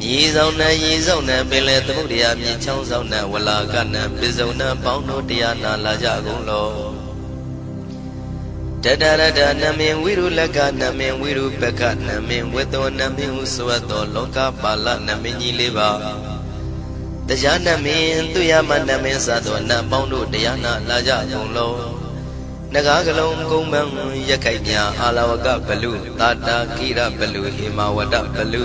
မြေဆောင်နဲ့ရေဆောင်နဲ့ပင်လေသမုဒ္ဒရာမြေချောင်းဆောင်နဲ့ဝလာကနဲ့ပိစုံနဲ့ပေါင်းတို့တရားနာလာကြကုန်လောတတရတနမင်ဝိရုလကနမင်ဝိရုပကနမင်ဝေတောနမင်ဟုဆိုသောလောကပါဠနမင်ကြီးလေးပါတရားနမင်သူရမနမင်စသောနတ်ပေါင်းတို့တရားနာလာကြကုန်လောနဂါကလုံးကုံမံရက်ခိုက်မြအာလဝကဘလူတာတာကိရဘလူဟိမဝဒဘလူ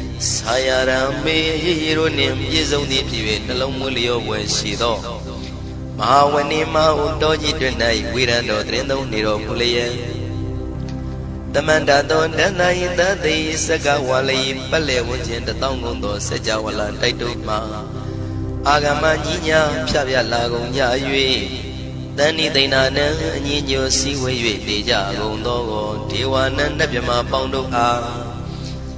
ဆာယရံမေရိုနှင့်ပြည့်စုံသည့်ဖြစ်၍နှလုံးမွေးလျောဝယ်ရှိသောမဟာဝဏိမဟုတောကြီးတွင်၌ဝိရံတော်တရင်သုံးနေတော်မူလျက်တမန္တသောတန်သာယသတိစကဝါလိပက်လေဝန်းခြင်းတသောင်းကုန်သောစကြဝဠာတိုက်တို့မှာအာဂမကြီးညာဖြပြလာကုန်ကြ၍တန်ဤသိဏနံအညီညွတ်စည်းဝေး၍နေကြကုန်သောဒေဝနန္တပြမပေါင်းတို့အား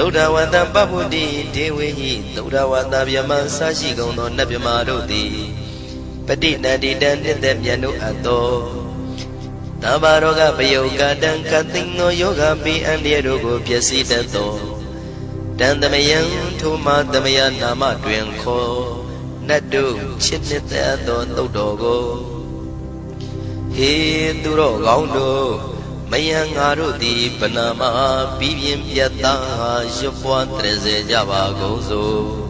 သုဒ္ဓဝတ္တပပ္ပုတိဒေဝေဟိသုဒ္ဓဝတ္တဗျမဆရှိကုန်သောနတ်ဗျမတို့သည်ပဋိနန္တိတံနှစ်သက်မြတ်တို့အပ်သောတဘာရောဂပယုကတံကသိင်သောယောဂပိအန္တရာတို့ကိုပျက်စီးတတ်သောတန်သမယံထိုမသမယနာမတွင်ခေါ်နတ်တို့ချစ်နှစ်သက်သောသုတ်တော်ကိုဟေသူတော်ကောင်းတို့ မယံငါတို့သည်ဗနာမပြီးပြင်းပြတ်သားရွတ်ပွားတရစေကြပါကုန်စို့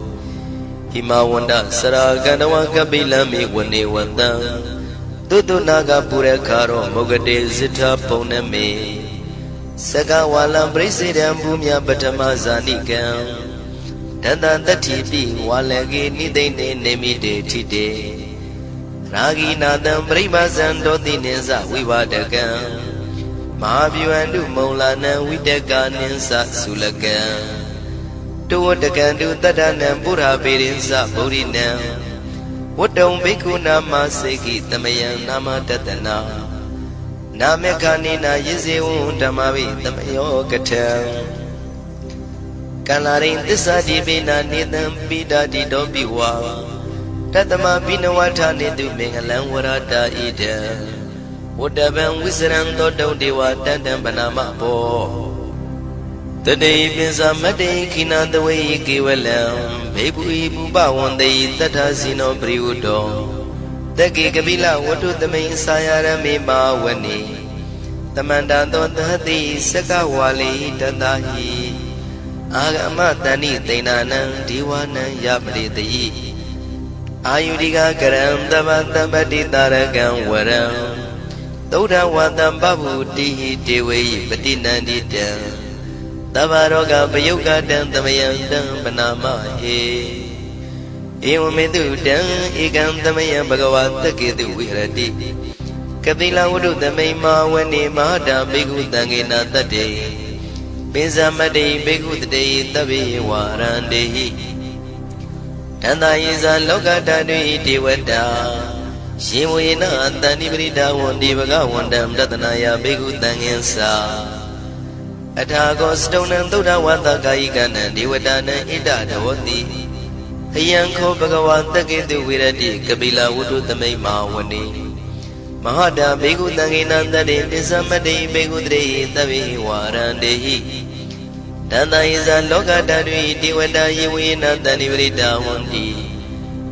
ဟိမဝန္ဒစရာကန္တဝကပိလမိဝနေဝတံသုတ္တနာကပုရခါရောမုဂတေဇိထပုံနမေစကဝါလံပရိစေတံဘူမြပထမဇာနိကံတတတတ္ထိပိဝါလကေနိသိနေနေမိတေထိတေရာဂိနာတံပရိမဇံတောတိနိသဝိပါဒကံ မဟာဗျဝန္တုမုံလာနံဝိတကနိသသုလကံတောဝတကံတုတတ္တနံပုရာပေရိသဗုရိနံဝတ္တုံဘိက္ခုနာမစေကိတမယံနာမတတနာနာမေခာနိနာယဇေဝံဓမ္မဝိတမယောကထံကန္လာရိန်သစ္စာတိပိနာနေတံပိတာတိတောပိဝါတတမပိနဝထနေတုမင်္ဂလံဝရတာဣဒံ ဝတ္တဗံဝိစရံသောတုံဒေဝတတံပနာမဘောတတေပိစမတ္တေခိနာတဝေကေဝလံဘေပုဤပုပဝန္တေတတ္ထစီနောပရိဝတ္တောတက္ကေကပိလဝတ္ထုသမိန်စာယရမေမာဝနေတမန္တသောသတိစကဝါလိတတဟိအာဂမတဏိသိဏနံဒီဝနံယပရိတိအာယုဒိကကရံတပတပတိတာရကံဝရံ သုဒ္ဓဝတံပဗုတိဟိတေဝေယပတိနန္တိတံသဗ္ဗရောဂပယုတ်ကတံသမယံတံပနာမဟေဧဝမေတုတံဧကံသမယံဘဂဝါတကေတုဝိဟရတိကပိလဝုဒ္ဓသမိန်မာဝနေမဟာတာဘေကုတံငေနာတတ္တေပိဇမတ္တိဘေကုတတေတဗ္ဗေဝါရန္တေဟိတန္တယေဇာလောကတတုဣဒေဝတာ ရှင်ဝေနတန္တိပရိဒါဝန္တိဘဂဝန္တံတတနာယဘေကုတံငင်္စာအထာကောစတုံနံသုဒ္ဓဝတ္တကာယိကနံဒေဝတာနံဣဒဒဝတိအယံခောဘဂဝါတကေတုဝိရတိကပိလဝုဒ္ဓသမိန်မာဝနေမဟာတာဘေကုတံငေနံတတေပစ္စမတ္တိဘေကုတရေတဗေဝါရန္တေဟိတန္တယေဇာလောကတတုဣဒေဝတာယေဝေနတန္တိပရိဒါဝန္တိ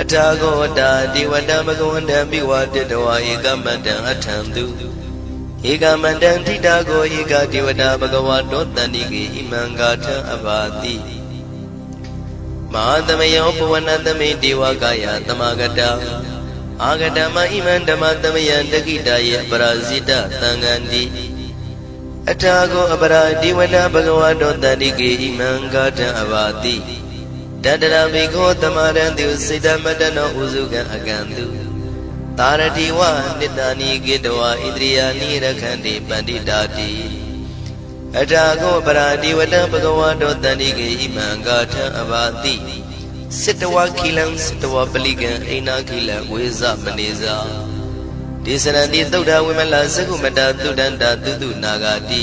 အထာဂောတာဒီဝတံဘဂဝန္တံပိဝါတတဝါဧကမတံအထံတုဧကမတံထိတာကိုဧကဒီဝတာဘဂဝါတောတန္တိကေဣမံဂါထံအဘာတိမဟာသမယောပဝနသမိဒေဝကာယသမဂတအာဂတမဣမံဓမ္မသမယံတကိတယေပရာဇိတသံဃန္တိအထာကိုအပရာဒီဝနဘဂဝါတောတန္တိကေဣမံဂါထံအဘာတိ တတရဘိခောသမရံတုစိတမတနောဥစုကံအကံတုတာရတိဝနိတ္တနိကေတဝဣန္ဒြိယာနိရခန္တိပန္တိတာတိအထာကောပရာဒီဝတံဘဂဝါတောတန္တိကေဣမံဂါထံအဘာတိစစ်တဝခိလံစစ်တဝပလိကံအိနာခိလံဝေဇမနေဇာဒေသရတိသုဒ္ဓဝိမလသကုမတသုဒ္ဒန္တာသုတုနာဂာတိ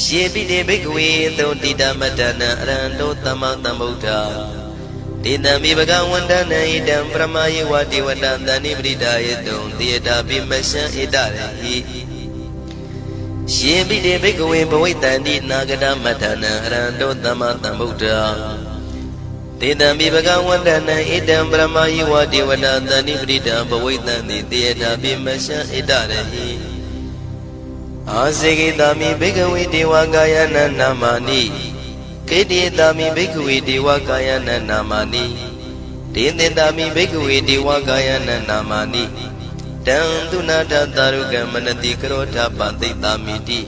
ရှေပိတေဘိက္ခဝေသုတိတမတ္တနံအရန္တောသမ္မာသမ္ဗုဒ္ဓဒေတံမိဘဂဝန္တနံဣတံပရမယေဝတိဝတံတဏိပရိဒါယေတုံတေတာပိမရှံဣတရဟိရှင်ပိတေဘိကဝေဘဝိတန္တိနာဂတမထနံအရန္တောသမ္မာသမ္ဗုဒ္ဓတေတံမိဘဂဝန္တနံဣတံပရမယေဝတိဝတံတဏိပရိဒံဘဝိတန္တိတေတာပိမရှံဣတရဟိ အာစေကိတာမိဘိကဝေဒေဝကာယနနာမာနိကေတိတာမိဘိက္ခဝေဒေဝကာယနနာမာနိဒေသင်တာမိဘိက္ခဝေဒေဝကာယနနာမာနိတံသူနာတသာရုကမနတိကရောဓပတိတာမိတိ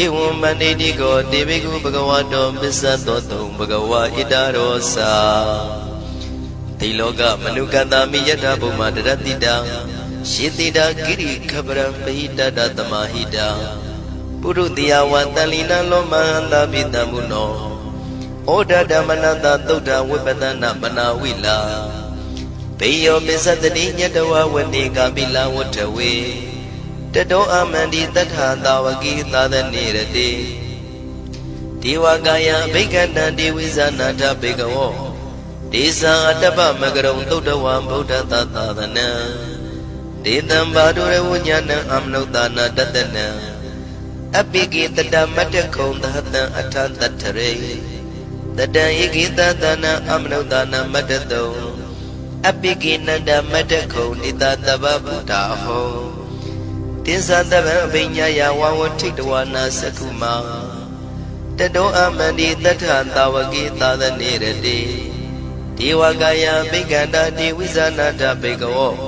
ဧဝံမန္တိတိကောတေဘိကုဘဂဝါတောပစ္စသောတုံဘဂဝါဣတရောစာတိလောကမနုကတာမိယထာဘုမတရတိတာ ရှေတိတာကိရိခပရံပဟိတတသမဟိတာပုရုတိယဝတန်လီနံလောမဟန္တာပိတံမုနောဩဒဓမ္မနတသုဒ္ဓဝိပဒနာမနာဝိလာဘေယောပစ္စတတိညတဝဝတိကာပိလဝတ္ထဝေတတောအမန္တိတထာတာဝကိသာသနေရတိဒေဝကာယအဘိက္ခတံဒေဝိဇာနာထဘေကဝောဒေသံအတ္တပမကရုံသုဒ္ဓဝံဗုဒ္ဓသာသာသနံ ဒေတံဘာဒုရဝဉာဏံအမနုဿာနာတတနံအပိကိတတမတ္တခုံသဟတံအထတတ္ထရေတတံဧကိတသနာအမနုဿာနာမတ္တတုံအပိကိနန္ဒမတ္တခုံနိတတဗ္ဗဗုဒ္ဓဟောတင်္သတဗံအပိညာယဝဝထိတဝနာသကုမာတတောအမန္တိတထသာဝကိသာသနေရတိဒေဝကာယဘိက္ခန္တာတိဝိဇာနာတဘေကဝော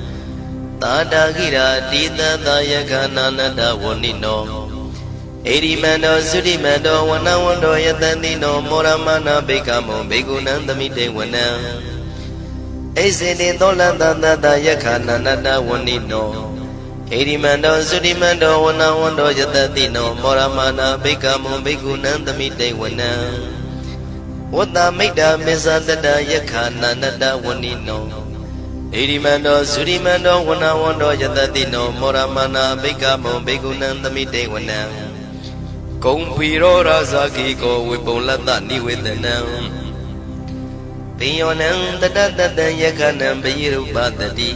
သာတာခိရာတိတသာယကနာနတဝဏိနောဧရိမန္တောသုတိမန္တောဝနဝန္တောယတတိနောမောရမနာဘိကမောဘေကုဏံသမိတေဝနံဣစေတိသောလတတတယခာနန္တဝဏိနောဣရိမန္တောသုတိမန္တောဝနဝန္တောယတတိနောမောရမနာဘိကမောဘေကုဏံသမိတေဝနံဝတ္တမိတ်တာမေဇတတယခာနန္တဝဏိနော ဣရိမန္တောသုရိမန္တောဝနဝန္တောယတတိနောမောရမနာဘိကမောဘေကုဏံသမိတေဝနံကုံဖီရောရာဇာကိကောဝေပုံလတ္တနိဝေဒနံပိယောနံတတတတံယခနံပယိရုပတတိ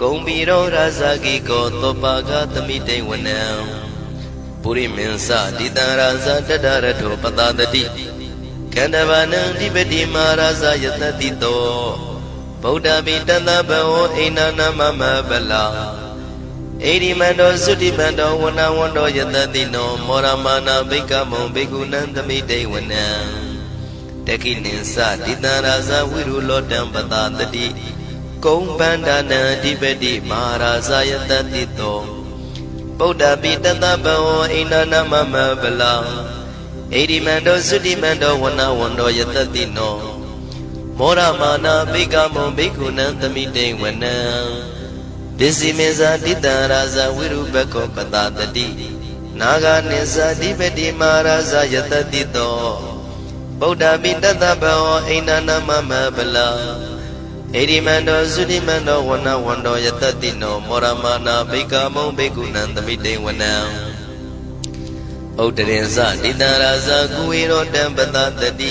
ကုံဖီရောရာဇာကိကောသောပါကသမိတေဝနံပုရိမင်းစတိတံရာဇာတတရထောပတတတိကန္တဗနံဓိပတိမာရာဇာယတတိတော ဗုဒ္ဓပိတတဘဝဣဏနာမမဗလာဣရိမန္တောသုတိမန္တောဝနဝန္တောယတတိနောမောရမနာဘိကမောဘိကုဏံသမိတေဝနံတခိနိသတိတံရာဇဝိရုလောတံပတတတိကုံဗန္ဒနာအဓိပတိမဟာရာဇယတတိတောဗုဒ္ဓပိတတဘဝဣဏနာမမဗလာဣရိမန္တောသုတိမန္တောဝနဝန္တောယတတိနော မောရမာနာဘိကမောဘိက္ခုနံသမိတေဝနံပစ္စည်းမေဇာတိတံရာဇဝိရုပကောပတတတိနာဂနိဇာတိပတိမာရာဇယတတိတောဗုဒ္ဓပိတတဘောအိန္ဒနာမမဗလာဣရိမန္တောသုတိမန္တောဝနဝန္တောယတတိနောမောရမာနာဘိကမောဘိက္ခုနံသမိတေဝနံဥဒ္ဒရင်ဇတိတံရာဇကုဝေရောတံပတတတိ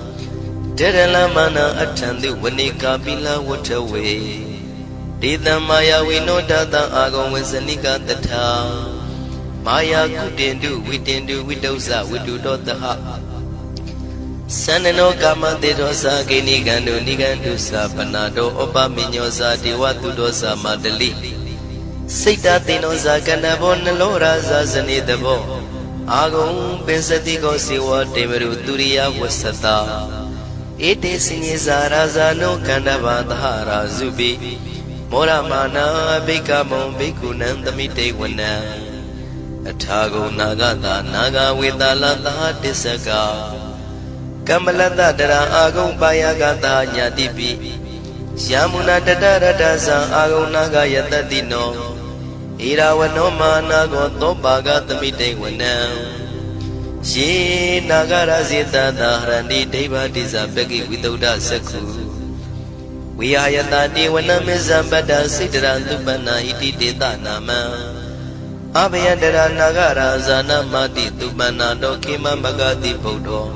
တေရလမနာအထံတိဝနိကာပိလဝထဝေဒေတံမာယာဝိနောတတံအာဂုံဝဇနိကတထာမာယာကုတင်တုဝိတင်တုဝိတုဇဝိတုတောတဟသန္နနောကာမတေတောသာဂိနိကံတုနိကံတုသာပနာတောဩပမိညောသာဒေဝတုတောသာမတလိစိတ်တသေနောဇာကဏဘောနလောရာဇာဇနေတဘောအာဂုံပင်စတိကောစေဝတေမရုတုရိယဝဆတာ ဧတေစညေဇာရာဇာနောကန္တဘာသဟရာဇုပိမောရမာနာဘိကမုံဘိက္ခုနံသမိတေဝနံအထာဂုနာဂတာနာဂဝေတာလသဟတစ္စကကမ္မလတတရအာဂုံပါယကတာညာတိပိယမုနာတတရတသံအာဂုနာဂယတတိနောဣရာဝနောမာနာကောသောပါကသမိတေဝနံ ယေနာဂရဇေတသာဟရဏိဒိဗ္ဗတိဇပကိဝိတုဒ္ဓသက္ခုဝိဟာယတတေဝနမေဇံပတ္တစိတရသုပနာဣတိတေတနာမံအဘယတရနာဂရာဇာနမတိသုပနာတောခေမမဂတိဗုဒ္ဓော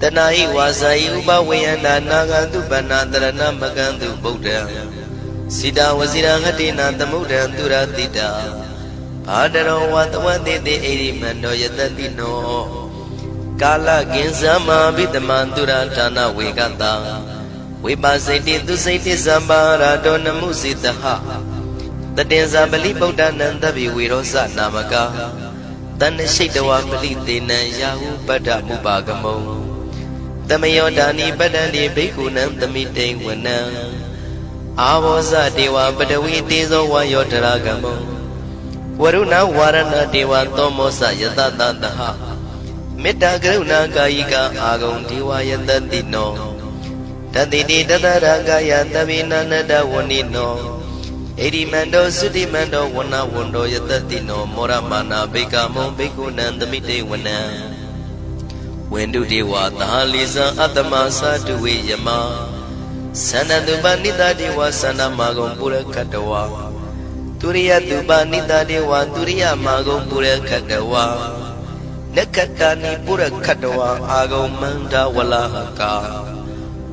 တဏှာဤဝါစာဤဥပဝေယန္တာနာဂတုပနာတရဏမကံတုဗုဒ္ဓံစိတာဝစီရဟတိနာသမုဒ္ဒံသူရတိတာ ဘာတရောဝတဝတိတိဣရိမန္တောယတတိနောကာလကင်ဇမဘိတမန္တုရဌာနဝေကတံဝိပါစိတိသူစိတိဇံပါရာတောနမှုစိတဟတတင်္ဇာပလိဗုဒ္ဓနံတဗိဝေရောဇနာမကာတဏ္ဍရှိတဝပလိတေနံယာဟုပတ္တမုပါကမုံတမယောဒာနိပတ္တန္တိဘိက္ခုနံသမိတိဝနံအာဘောဇဒေဝပတဝီတေဇောဝါယောတရာကမုံ ဝရုဏဝါရဏဒေဝသောမောစယတတတဟမေတ္တာကရုဏာကာယိကအာဂုံဒေဝယတတိနောတတိတိတတရကာယသဗ္ဗိနန္တဝဏိနောဣရိမန္တောသုတိမန္တောဝနဝန္တောယတတိနောမောရမာနာဘေကမောဘေကုဏံသမိတေဝနံဝန္တုဒေဝသာလိဇံအတ္တမသတုဝေယမသန္တတုပနိတဒေဝသန္တမာဂုံပုရခတဝါ သူရိယသူပနိတတေဝသူရိယမာဂုံပုရခတဝါနက္ခတနိပုရခတဝါအာဂုံမန္တဝလဟကာ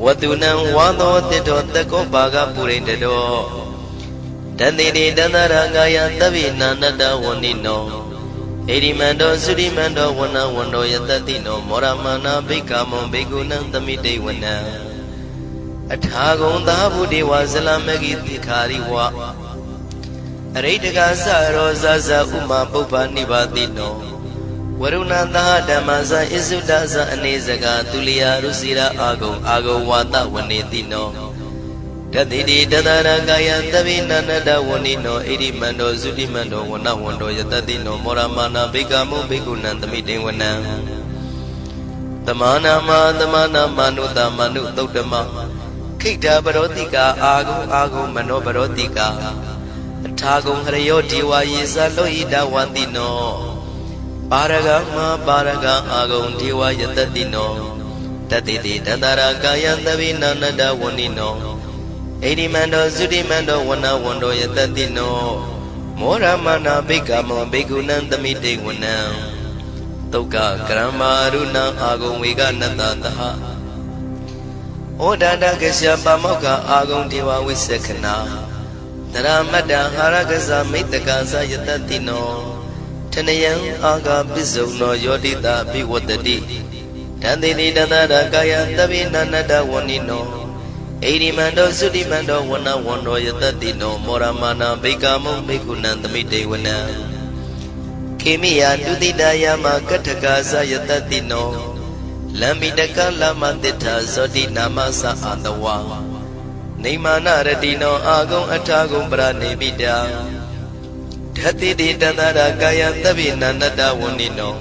ဝတုနံဝါသောတိတောတကောပါကပုရိတတောတန်တိတိတန္တရာငါယသဗ္ဗိနာနတဝဏိနောဣတိမန္တောသုတိမန္တောဝဏဝန္တောယတတိနောမောရမနာဘိကမွန်ဘေကုဏံသမိတေဝနံအထာဂုံသာဘုဒေဝဇလမဂိတိခာရိဝါ အရိတကသရောဇဇဥမာပုပ္ပနိဗ္ဗာတိနောဝရုဏသဟဓမ္မဇဣစုဒဇအနေစကသူလျာရုစီရာအာဂုံအာဂုံဝါတဝနေတိနောတတိတိတတရကာယသဗ္ဗိနန္တဝဏိနောဣရိမန္တောသုတိမန္တောဝနဝန္တောယတတိနောမောရမာနာဘိကမုဘိက္ခုနံသမိတေဝနံတမနာမတမနာမနုတမနုသုတ်တမခိတ္တပရောတိကာအာဂုံအာဂုံမနောပရောတိကာ အထာဂုံဟရယောဒီဝါယေဇလောဣဒဝန္တိနောပါရဂမပါရဂအာဂုံဒီဝါယတတိနောတတိတိတတရာကာယသဗိနန္တဝဏိနောဣတိမန္တောသုတိမန္တောဝနဝန္တောယတတိနောမောရမနာဘိက္ခမောဘိက္ခုနံသမိတေဝနံတုတ်ကကရမရုဏအာဂုံဝေကနတသဟဩဒါတကရှပမောက္ခအာဂုံဒေဝဝိသခနာ တရမတ္တဟာရကဇမိတ္တကသယတတိနောထနယံအာဂပစ္စုံနောယောတိတာဘိဝတ္တိတန်တိတိတတရကာယသဗ္ဗိနန္တဝဏိနောဣရိမန္တောသုတိမန္တောဝနဝန္တောယတတိနောမောရမနာဘိကမုံဘိက္ခုနံသမိတေဝနံခေမိယတုတိတယမကထကာသယတတိနောလမ္မိတကလမတိထာဇောတိနာမသအာတဝါ နေမာနရတိနောအာဂုံအထာဂုံပရနေမိတာဓတိတိတတရကာယသဗ္ဗိနန္တဝဏိနော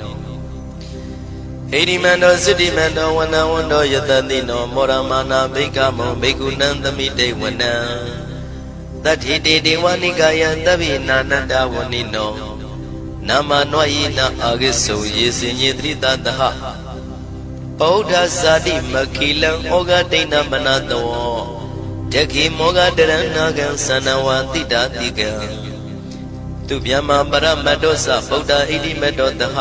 ဣရိမန္တောသုတိမန္တောဝနဝန္တောယတတိနောမောရမာနာဘိကမောဘိက္ခုနံသမိတေဝနံတတိတေဒေဝနိကာယသဗ္ဗိနာနတဝဏိနောနာမနွာယိနာအာဂိစုံယေစင်ညေတိတတဟဗုဒ္ဓဇာတိမခိလံဩဃဒိဏမနတော တခိမောဂတရဏကံသနဝတိတာတိကံသူဗျမပရမတ္တောသဗုဒ္ဓဣတိမတ္တောတဟ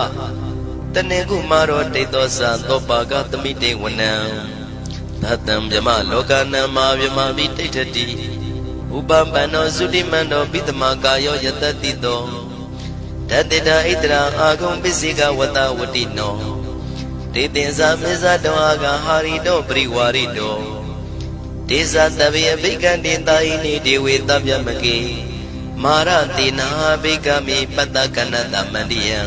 တနေကုမာရောတိတ်သောသသောပါကသမိတေဝနံသတံဗျမလောကနံမာဗျမမိတိဋ္ဌတိဥပပန္နောသုတိမန္တောပိတမကာယောယတတိတောတတေတာဣတရာအာဂုံပစ္စေကဝတဝတိနောတေတင်္စာမေဇတောအာဂဟာရိတောပရိဝါရိတော ဒေဇတဗေအဘိကံတေတာယိနိဒေဝေတဗျမကေမာရတေနာဘိကမိပတ္တကနတမန္တိယံ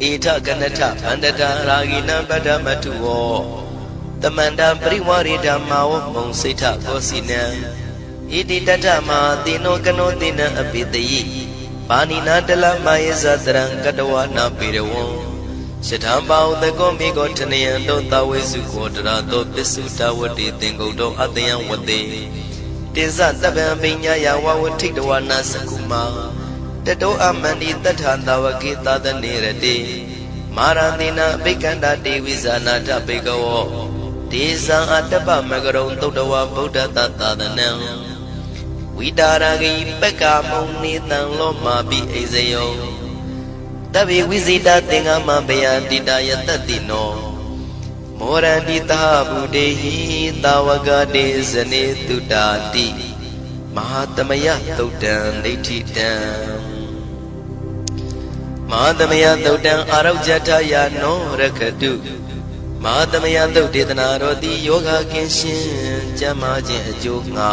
ဣထကနထဗန္တတာရာဂိနံပတ္တမထုဝောတမန္တပရိဝရိဓမ္မာဝမုံစိဋ္ဌကောစီနံဣတိတတ္ထမသေနောကနောသေနအပိတယိပါဏိနာတလမယေဇတရံကတဝနာပေရဝံ ရှထံပါဥတကောမိကောထနယံတောတဝေစုခောတရာတောပစ္စုတဝတိသင်္ကုတ်တောအတယံဝတေတိဇတပံပိညာယဝဝထိတဝနာစကုမာတတောအမန္တိတထာတဝကေသာသနေရတိမာရတိနာအဘိကန္တာတေဝိဇာနာတဘေကဝောဒေဇံအတ္တပမကရုံသုတ်တဝဗုဒ္ဓတသာသနံဝိတာရဂိပက္ကမုံနေတံလောမာပိအိဇယော တဗေဝိဇိတာသင်္ဃမဘယတိတာယတတိနောမောရန္တိတာဗုဒေဟိတာဝကတေဇနေတုတာတိမဟာသမယသုတ်တံဒိဋ္ဌိတံမဟာသမယသုတ်တံအာရုဇ္ဇထယာနောရခတုမဟာသမယသုတ်ဒေသနာတော်သည်ယောဂကင်းရှင်းကျမ်းမာခြင်းအကျိုးငှာ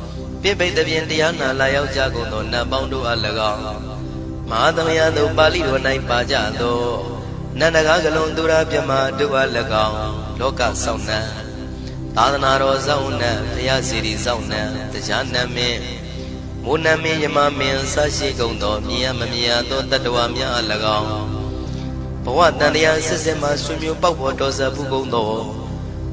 ပြိပိတ်တပြင်းတရားနာလာရောက်ကြကုန်သောနတ်ပေါင်းတို့အား၎င်းမဟာသမယသို့ပါဠိတော်၌ပါကြသောနန္ဒကားကလုံးသူရာပြမတို့အား၎င်းလောကဆောင်နှံသာသနာတော်ဆောင်နှံဘုရားစီရီဆောင်နှံတရားနမင်းမိုးနမင်းယမမင်းဆရှိကုန်သောမြင်ရမမြင်ရသောတတ္တဝါများအား၎င်းဘဝတန်တရားစစ်စစ်မှဆွေမျိုးပေါက်ပေါ်တော်စပ်ဘူးကုန်သော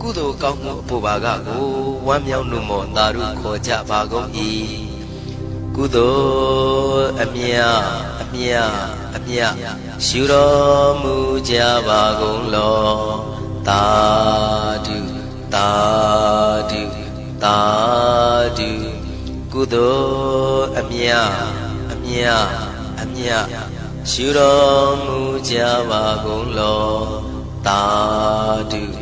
ကုသိုလ်ကောင်းမှုအဖို့ပါကကိုဝမ်းမြောက်နှုမောသာဓုခေါ်ကြပါကုန်၏ကုသိုလ်အမြအမြအမြရှုတော်မူကြပါကုန်လောသာဓုသာဓုသာဓုကုသိုလ်အမြအမြအမြရှုတော်မူကြပါကုန်လောသာဓု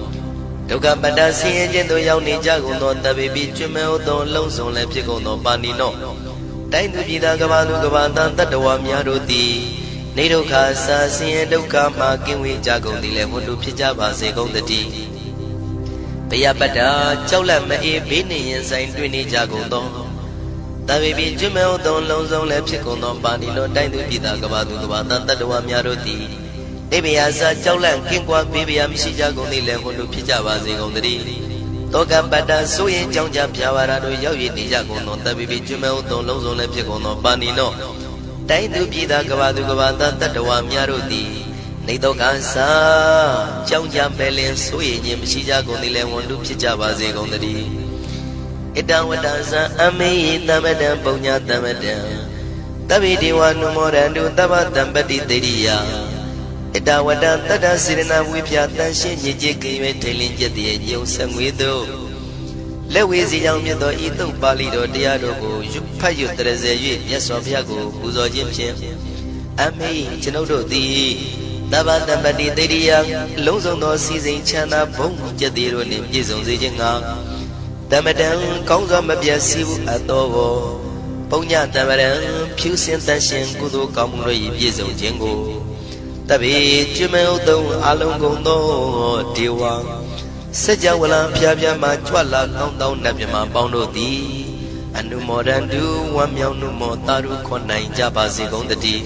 ဒုက္ခပတ္တဆင်းရဲခြင်းသို့ရောက်နေကြကုန်သောတဗေပိကျွမဲဥသောလုံးစုံလည်းဖြစ်ကုန်သောပါဏိနောတိုင်းသူပြည်သားကဘာလူကဘာတန်တတ္တဝါများတို့သည်နေဒုက္ခစာဆင်းရဲဒုက္ခမှကင်းဝေးကြကုန်သည်လည်းဝန္တုဖြစ်ကြပါစေကုန်တည်းဘယပတ္တကြောက်လန့်မအေးဘေးနေရင်ဆိုင်တွေ့နေကြကုန်သောတဗေပိကျွမဲဥသောလုံးစုံလည်းဖြစ်ကုန်သောပါဏိနောတိုင်းသူပြည်သားကဘာသူကဘာတန်တတ္တဝါများတို့သည် အိဗေယစာကြောက်လန့်ကင်းကွာပေးပြရမရှိကြကုန်သည်လည်းဟွန်တို့ဖြစ်ကြပါစေကုန်သတည်းတောကပတ္တဆိုရင်ကြောင့်ကြပြာပါရာတို့ရောက်ရည်နေကြကုန်သောတပ်ပိပိကျွမဲဥတုံလုံးစုံလည်းဖြစ်ကုန်သောပါဏိနောတိုင်းသူပြည်သားကဘာသူကဘာသားတတ္တဝါများတို့သည်နေတော့ကသာကြောင့်ကြပဲလင်ဆိုရင်ခြင်းမရှိကြကုန်သည်လည်းဝန်တုဖြစ်ကြပါစေကုန်သတည်းဣတံဝတ္တဇံအမေယတမတံပုံညာတမတံတဗိဒေဝနုမောရန္တုတဗ္ဗတံပတိတေရိယ ဣတဝတ္တတတ္တစေရနာဝိဖြာတန်ရှင်းညစ်ကြေးကိရွယ်ထိန်လင်းကျက်တည်းညုံဆက်ငွေတို့လက်ဝေစီကြောင့်မြတ်သောဤတုတ်ပါဠိတော်တရားတော်ကိုရွတ်ဖတ်ရွတ်တရစေ၍မြတ်စွာဘုရားကိုပူဇော်ခြင်းဖြင့်အမေကျွန်ုပ်တို့သည်တဗ္ဗတံပတိတေရိယအလုံးစုံသောစီစဉ်ချမ်းသာဘုံကျက်တည်းတို့နှင့်ပြည့်စုံစေခြင်းငှာတမတံကောင်းစွာမပြတ်စည်းဘူးအပ်တော်ကိုပုံညတမရံဖြူစင်တန်ရှင်ကုသိုလ်ကောင်းမှုတို့၏ပြည့်စုံခြင်းကို တပိကျွမေဥတုံအလုံးကုန်သောဒေဝစัจ java လံဖျားဖျားမှကြွလာကောင်းသောနတ်မြမပေါင်းတို့သည်အနုမောဒန္တုဝမ်းမြောက်နုမောတာရုခွန်နိုင်ကြပါစေကုန်တည်း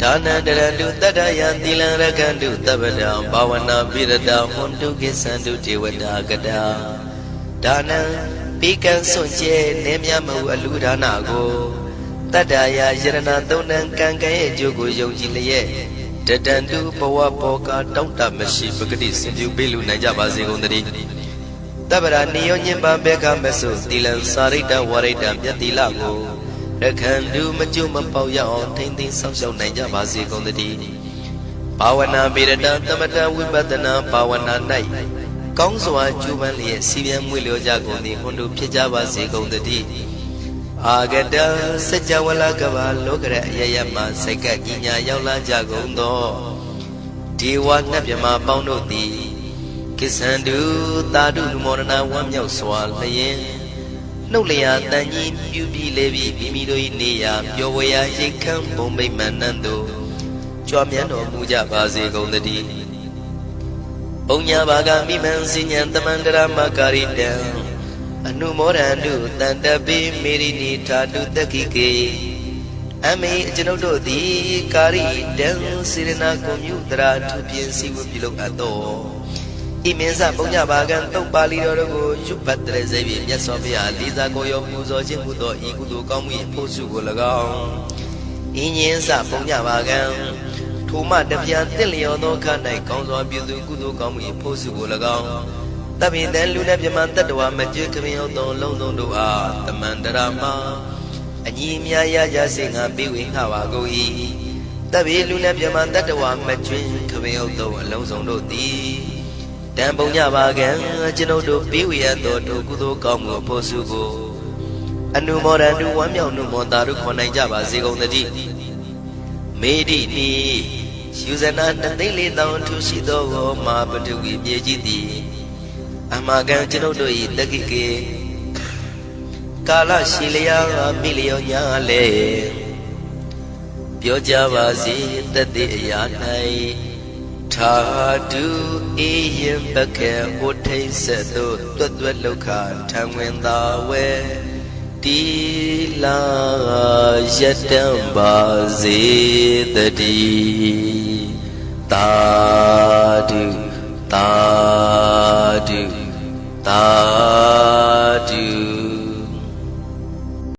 ဒါနန္တရတုတတ္တယသီလံရကန္တုတပ္ပဒံဘာဝနာပိရတဟွန်တုကိသန္တုဒေဝတာကတာဒါနံပိကံစွန့်ကျဲနေမြမဟုအလူဒါနကို တတ္တယာယရဏသုံးတန်ကံကံရဲ့အကျိုးကိုယုံကြည်လျက်တတန်တုဘဝဘောကတောင့်တမရှိပဂတိစင်ပြုပေးလူနိုင်ကြပါစေကုန်သတည်းတပ္ပရာနိယောညင်ပံဘေကမဆုသီလံစာရိတ္တဝရိတ္တမြတ်တိလကိုရခန္တုမကျွတ်မပေါက်ရအောင်ထိမ့်သိမ်းဆောက်ရှောက်နိုင်ကြပါစေကုန်သတည်းဘာဝနာပေရတသမထဝိပဿနာဘာဝနာ၌ကောင်းစွာကျူးပန်းလျက်စီပြန်မွေလျောကြကုန်သည်ဟွန်တို့ဖြစ်ကြပါစေကုန်သတည်း အာဂတစัจ java လကဘာလောကရအယယမစိတ်ကညညာရောက်လာကြကုန်သောဒေဝနတ်မြမပေါင်းတို့သည်ကိစ္ဆန္တုသာဓုနမောရဏဝမ်းမြောက်စွာလျင်နှုတ်လျာတန်ကြီးပြူပြီးလေပြီးမိမိတို့၏နေရာပျော်ဝေရာရိတ်ခမ်းဘုံမိတ်မှန်နှံ့သို့ကြွားမြန်းတော်မူကြပါစေကုန်သတည်းပုံညာဘာကမိမံစဉ္ဉံတမန္တရမကာရိတံ အနုမောဒန္တုတန်တပိမေရိနိထာတုတက္ခိကေအမေကျွန်ုပ်တို့သည်ကာရိတံစေရနာကွန်မြူတရာထုပြင်းစီဝပြုလုပ်အပ်သောဤမင်းစပုံညဘာကံတုတ်ပါဠိတော်တို့ကိုရွတ်ပတ်တဲ့စေပြီးမြတ်စွာဘုရားလေးစားကိုရောပူဇော်ခြင်းမှုသောဤကုသိုလ်ကောင်းမှု၏ဖို့စုကို၎င်းဤညင်းစပုံညဘာကံထိုမှတပြာတင့်လျော်သောခန္ဓာ၌ကောင်းစွာပြုသူကုသိုလ်ကောင်းမှု၏ဖို့စုကို၎င်း တပိတံလူနဲ့ပြမတတ္တဝမကျွခမင်းအောင်သောလုံးစုံတို့အားတမန္တရာမအညီအမြရကြစေငါပေးဝေငှပါကုန်၏တပိလူနဲ့ပြမတတ္တဝမကျွခမင်းအောင်သောအလုံးစုံတို့သည်တံပုံညပါကံကျွန်ုပ်တို့ပေးဝေရသောတို့ကုသိုလ်ကောင်းမှုဖို့စုကိုအနုမောဒန္တုဝမ်းမြောက်နုမောတာတို့ခွန်နိုင်ကြပါစေကုန်သတည်းမေဒီနီယူဇနာတသိလေးတောင်ထူရှိသောမာပတုဝီမြေကြီးသည် အမကံကျွန်ုပ်တို့၏တက္ကိကေကာလရှိလျာမိလျောညာလေပြောကြပါစေတသက်အရာ၌ထာတုအေယံပကေဝဋ္ထိဆက်သို့တွတ်တွတ်လောက်ခထံဝင်သာဝဲတီလာယတံပါစေတည်းတာဓုတာ ताज ताज।